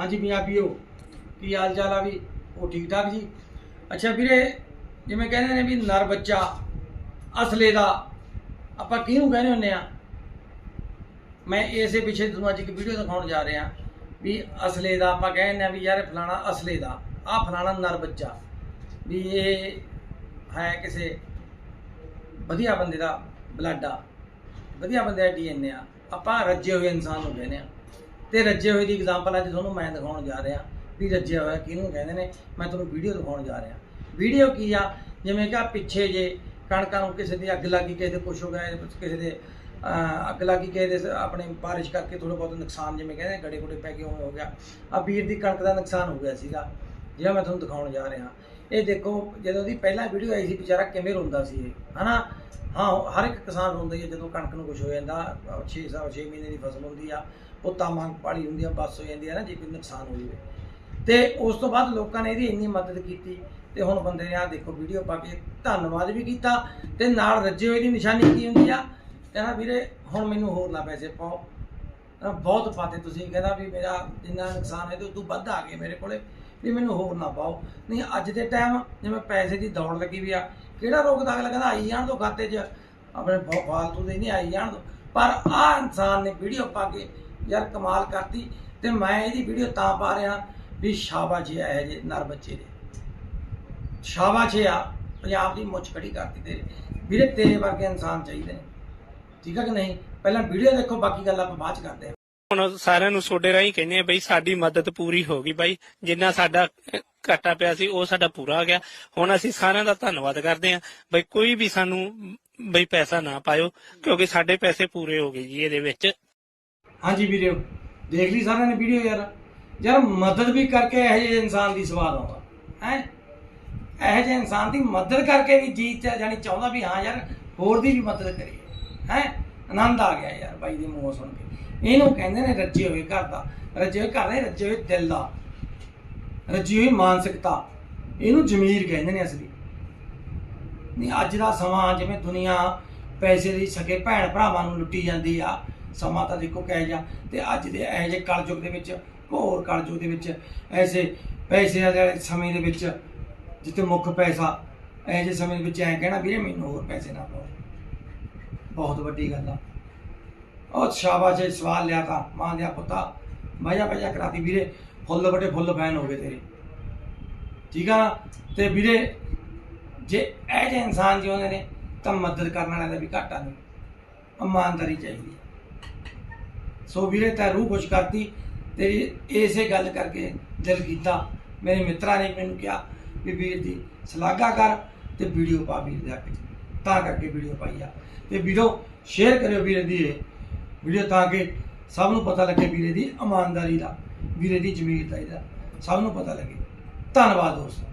ਹਾਂਜੀ ਪੰਜਾਬੀਓ ਕੀ ਹਾਲ ਚਾਲ ਆ ਵੀ? ਉਹ ਠੀਕ ਠਾਕ ਜੀ? ਅੱਛਾ ਵੀਰੇ, ਜਿਵੇਂ ਕਹਿੰਦੇ ਨੇ ਵੀ ਨਰ ਬੱਚਾ ਅਸਲੇ ਦਾ, ਆਪਾਂ ਕਿਹਨੂੰ ਕਹਿੰਦੇ ਹੁੰਨੇ ਆ ਮੈਂ ਇਸੇ ਪਿੱਛੇ ਤੁਹਾਨੂੰ ਅੱਜ ਇੱਕ ਵੀਡੀਓ ਦਿਖਾਉਣ ਜਾ ਰਿਹਾ, ਵੀ ਅਸਲੇ ਦਾ ਆਪਾਂ ਕਹਿੰਦੇ ਆ ਵੀ ਯਾਰ ਫਲਾਣਾ ਅਸਲੇ ਦਾ ਆ ਫਲਾਣਾ ਨਰ ਬੱਚਾ, ਵੀ ਇਹ ਹੈ ਕਿਸੇ ਵਧੀਆ ਬੰਦੇ ਦਾ ਬਲੱਡ ਆ, ਵਧੀਆ ਬੰਦੇ ਦਾ ਡੀਐਨਏ ਆ, ਆਪਾਂ ਰੱਜੇ ਹੋਏ ਇਨਸਾਨ ਨੂੰ ਕਹਿੰਦੇ ਆ ਤੇ ਰੱਜੇ ਹੋਏ ਦੀ ਐਗਜ਼ਾਮਪਲ ਅੱਜ ਤੁਹਾਨੂੰ ਮੈਂ ਦਿਖਾਉਣ ਜਾ ਰਿਹਾ ਵੀ ਰੱਜਿਆ ਹੋਇਆ ਕਿਹਨੂੰ ਕਹਿੰਦੇ ਨੇ ਮੈਂ ਤੁਹਾਨੂੰ ਵੀਡੀਓ ਦਿਖਾਉਣ ਜਾ ਰਿਹਾ। ਵੀਡੀਓ ਕੀ ਆ? ਜਿਵੇਂ ਕਿ ਪਿੱਛੇ ਜੇ ਕਣਕਾਂ ਨੂੰ ਕਿਸੇ ਦੀ ਅੱਗ ਲੱਗੀ ਕਿਸੇ ਦੇ ਕੁਛ ਹੋ ਗਿਆ ਕਿਸੇ ਦੇ ਅਹ, ਅੱਗ ਲੱਗੀ ਕਿਸੇ ਦੇ ਆਪਣੇ ਬਾਰਿਸ਼ ਕਰਕੇ ਥੋੜਾ ਬਹੁਤ ਨੁਕਸਾਨ ਜਿਵੇਂ ਕਹਿੰਦੇ ਗੜੇ ਗੁੜੇ ਪੈ ਕੇ ਉਵੇਂ ਹੋ ਗਿਆ। ਆ ਵੀਰ ਦੀ ਕਣਕ ਦਾ ਨੁਕਸਾਨ ਹੋ ਗਿਆ ਸੀਗਾ। ਜਿਹੜਾ ਮੈਂ ਤੁਹਾਨੂੰ ਦਿਖਾਉਣ ਜਾ ਰਿਹਾ। ਇਹ ਦੇਖੋ, ਜਦੋਂ ਦੀ ਪਹਿਲਾਂ ਵੀਡੀਓ ਆਈ ਸੀ, ਵਿਚਾਰਾ ਕਿਵੇਂ ਰੋਂਦਾ ਸੀ ਇਹ? ਹਨਾ? ਹਾਂ ਹਰ ਇੱਕ ਕਿਸਾਨ ਰੋਂਦਾ ਹੀ ਹੈ ਜਦੋਂ ਕਣਕ ਨੂੰ ਕੁਝ ਹੋ ਜਾਂਦਾ 6 ਸਾਲ 6 ਮਹੀਨੇ ਦੀ ਫਸਲ ਹੁੰਦੀ ਆ, ਪੁੱਤਾਂ ਮੰਗ ਪਾਲੀ ਹੁੰਦੀ ਆ, ਬਸ ਹੋ ਜਾਂਦੀ ਆ ਨਾ, ਜੇ ਕੋਈ ਨੁਕਸਾਨ ਹੋ ਜਾਵੇ। ਤੇ ਉਸ ਤੋਂ ਬਾਅਦ ਲੋਕਾਂ ਨੇ ਇਹਦੀ ਇੰਨੀ ਮਦਦ ਕੀਤੀ, ਤੇ ਹੁਣ ਬੰਦੇ ਨੇ ਆ ਦੇਖੋ ਵੀਡੀਓ ਪਾ ਕੇ ਧੰਨਵਾਦ ਵੀ ਕੀਤਾ, ਤੇ ਨਾਲ ਰੱਜੇ ਹੋਏ ਦੀ ਨਿਸ਼ਾਨੀ ਕੀ ਹੁੰਦੀ ਆ। ਕਹਿੰਦਾ ਵੀਰੇ, ਹੁਣ ਮੈਨੂੰ ਹੋਰ ਨਾ ਪੈਸੇ ਪਾਓ। ਕਹਿੰਦਾ ਬਹੁਤ ਪਾਤੇ ਤੁਸੀਂ, ਕਹਿੰਦਾ ਵੀ ਮੇਰਾ ਜਿੰਨਾ ਨੁਕਸਾਨ ਹੈ ਤੇ ਉਦੋਂ ਵੱਧ ਆ ਗਏ ਮੇਰੇ ਕੋਲੇ। ਵੀ ਮੈਨੂੰ ਹੋਰ ਨਾ ਪਾਓ। ਨਹੀਂ, ਅੱਜ ਦੇ ਟਾਈਮ ਜਿਵੇਂ ਪੈਸੇ ਦੀ ਦੌੜ ਲੱਗੀ ਵੀ ਆ, ਕਿਹੜਾ ਰੋਕਦਾ? ਅਗਲਾ ਕਹਿੰਦਾ, ਆਈ ਜਾਣ ਦੋ ਖਾਤੇ 'ਚ। ਆਪਣੇ ਫਾਲਤੂ ਦੇ ਨਹੀਂ ਆਈ ਜਾਣ ਦੋ। ਪਰ ਆ ਇਨਸਾਨ ਨੇ ਵੀਡੀਓ ਪਾ ਕੇ ਯਾਰ ਕਮਾਲ ਕਰਤੀ ਤੇ ਮੈਂ ਇਹਦੀ ਵੀਡੀਓ ਤਾਂ ਪਾ ਰਿਹਾ ਵੀ ਸ਼ਾਬਾਸ਼ ਹੈ ਇਹ ਜੇ ਨਰ ਬੱਚੇ ਦੇ ਸ਼ਾਬਾਸ਼ ਆ, ਪੰਜਾਬ ਦੀ ਮੁੱਛ ਖੜੀ ਕਰਤੀ ਤੇਰੇ। ਵੀਰੇ, ਤੇਰੇ ਵਰਗੇ ਇਨਸਾਨ ਚਾਹੀਦੇ ਨੇ। ਠੀਕ ਹੈ ਕਿ ਨਹੀਂ? ਪਹਿਲਾਂ ਵੀਡੀਓ ਦੇਖੋ, ਬਾਕੀ ਗੱਲ ਆਪਾਂ ਬਾਅਦ ਚ ਕਰਦੇ ਹਾਂ। ਹੁਣ ਸਾਰਿਆਂ ਨੂੰ ਤੁਹਾਡੇ ਰਾਹੀਂ ਕਹਿੰਦੇ ਆ ਬਈ ਸਾਡੀ ਮਦਦ ਪੂਰੀ ਹੋ ਗਈ ਬਾਈ। ਜਿੰਨਾ ਸਾਡਾ ਘਾਟਾ ਪਿਆ ਸੀ, ਉਹ ਸਾਡਾ ਪੂਰਾ ਹੋ ਗਿਆ। ਹੁਣ ਅਸੀਂ ਸਾਰਿਆਂ ਦਾ ਧੰਨਵਾਦ ਕਰਦੇ ਆ ਬਈ ਕੋਈ ਵੀ ਸਾਨੂੰ ਬਈ ਪੈਸਾ ਨਾ ਪਾਇਓ, ਕਿਉਂਕਿ ਸਾਡੇ ਪੈਸੇ ਪੂਰੇ ਹੋ ਗਏ ਜੀ ਇਹਦੇ ਵਿੱਚ। ਹਾਂਜੀ ਵੀਡੀਓ ਦੇਖ ਲਈ ਸਾਰਿਆਂ ਨੇ ਵੀਡੀਓ ਯਾਰ। ਯਾਰ ਮਦਦ ਵੀ ਕਰਕੇ ਇਹੋ ਜਿਹੇ ਇਨਸਾਨ ਦੀ ਸਵਾਦ ਆਉਂਦਾ। ਹੈ? ਇਹੋ ਜਿਹੇ ਇਨਸਾਨ ਦੀ ਮਦਦ ਕਰਕੇ ਵੀ ਜੀਤ ਚ ਜਾਨੀ ਚਾਹੁੰਦਾ ਵੀ ਹਾਂ ਯਾਰ, ਹੋਰ ਦੀ ਵੀ ਮਦਦ ਕਰੀਏ। ਹੈ? ਆਨੰਦ ਆ ਗਿਆ ਯਾਰ ਬਾਈ ਦੇ ਮੂੰਹੋਂ ਸੁਣ ਕੇ। ਇਹਨੂੰ ਕਹਿੰਦੇ ਨੇ ਰੱਜੇ ਹੋਏ ਘਰ ਦਾ। ਰੱਜੇ ਹੋਏ ਘਰ ਦੇ ਰੱਜੇ ਹੋਏ ਦਿਲ ਦਾ। ਰੱਜੀ ਹੋਈ ਮਾਨਸਿਕਤਾ। ਇਹਨੂੰ ਜ਼ਮੀਰ ਕਹਿੰਦੇ ਨੇ ਅਸਲੀ। ਨਹੀਂ ਅੱਜ ਦਾ ਸਮਾਂ ਜਿਵੇਂ ਦੁਨੀਆ ਪੈਸੇ ਦੀ ਸਕੇ ਭੈਣ ਭਰਾਵਾਂ ਨੂੰ ਲੁੱਟੀ ਜਾਂਦੀ ਆ, ਸਮਾਂ ਤਾਂ ਦੇਖੋ ਕਹਿ ਜਾ ਤੇ ਅੱਜ ਦੇ ਇਹੋ ਜਿਹੇ ਕਲਯੁਗ ਦੇ ਵਿੱਚ, ਘੋਰ ਕਲਯੁਗ ਦੇ ਵਿੱਚ, ਐਸੇ ਪੈਸੇ ਵਾਲੇ ਸਮੇਂ ਦੇ ਵਿੱਚ, ਜਿੱਥੇ ਮੁੱਖ ਪੈਸਾ, ਇਹੋ ਜਿਹੇ ਸਮੇਂ ਦੇ ਵਿੱਚ ਐਂ ਕਹਿਣਾ, ਵੀਰੇ ਮੈਨੂੰ ਹੋਰ ਪੈਸੇ ਨਾ ਪਾਓ। ਬਹੁਤ ਵੱਡੀ ਗੱਲ ਆ। ਉਹ ਸ਼ਾਬਾਸ਼ ਇਹ ਸਵਾਲ ਲਿਆ ਤਾਂ। ਮਾਂ ਦਿਆ ਪੁੱਤਾ। ਮਜ਼ਾ ਮਜ਼ਾ ਕਰਾਤੀ ਵੀਰੇ, ਫੁੱਲ ਵੱਡੇ ਫੁੱਲ ਫੈਨ ਹੋ ਗਏ ਤੇਰੇ। ਠੀਕ ਆ ਨਾ? ਤੇ ਵੀਰੇ, ਜੇ ਇਹ ਜਿਹੇ ਇਨਸਾਨ ਜਿਉਂਦੇ ਨੇ, ਤਾਂ ਮਦਦ ਕਰਨ ਵਾਲਿਆਂ ਦਾ ਵੀ ਘਾਟਾ ਨਹੀਂ। ਇਮਾਨਦਾਰੀ ਚਾਹੀਦੀ ਸੋ ਵੀਰੇ, ਤਾਂ ਰੂਹ ਖੁਸ਼ ਕਰਤੀ। ਤੇਰੀ ਇਸੇ ਗੱਲ ਕਰਕੇ ਦਿਲ ਕੀਤਾ। ਮੇਰੇ ਮਿੱਤਰਾਂ ਨੇ ਮੈਨੂੰ ਕਿਹਾ ਵੀ ਵੀਰ ਦੀ ਸ਼ਲਾਘਾ ਕਰ ਤੇ ਵੀਡੀਓ ਪਾ ਵੀਰ ਦੇ ਅੱਗੇ ਤਾਂ ਕਰਕੇ ਵੀਡੀਓ ਪਾਈ ਆ। ਤੇ ਵੀਡੀਓ ਸ਼ੇਅਰ ਕਰਿਓ ਵੀਰੇ ਦੀ ਇਹ ਵੀਡੀਓ ਤਾਂ ਕਿ ਸਭ ਨੂੰ ਪਤਾ ਲੱਗੇ ਵੀਰੇ ਦੀ ਇਮਾਨਦਾਰੀ ਦਾ, ਵੀਰੇ ਦੀ ਜ਼ਮੀਰਦਾਰੀ ਦਾ ਸਭ ਨੂੰ ਪਤਾ ਲੱਗੇ। ਧੰਨਵਾਦ ਦੋਸਤੋ।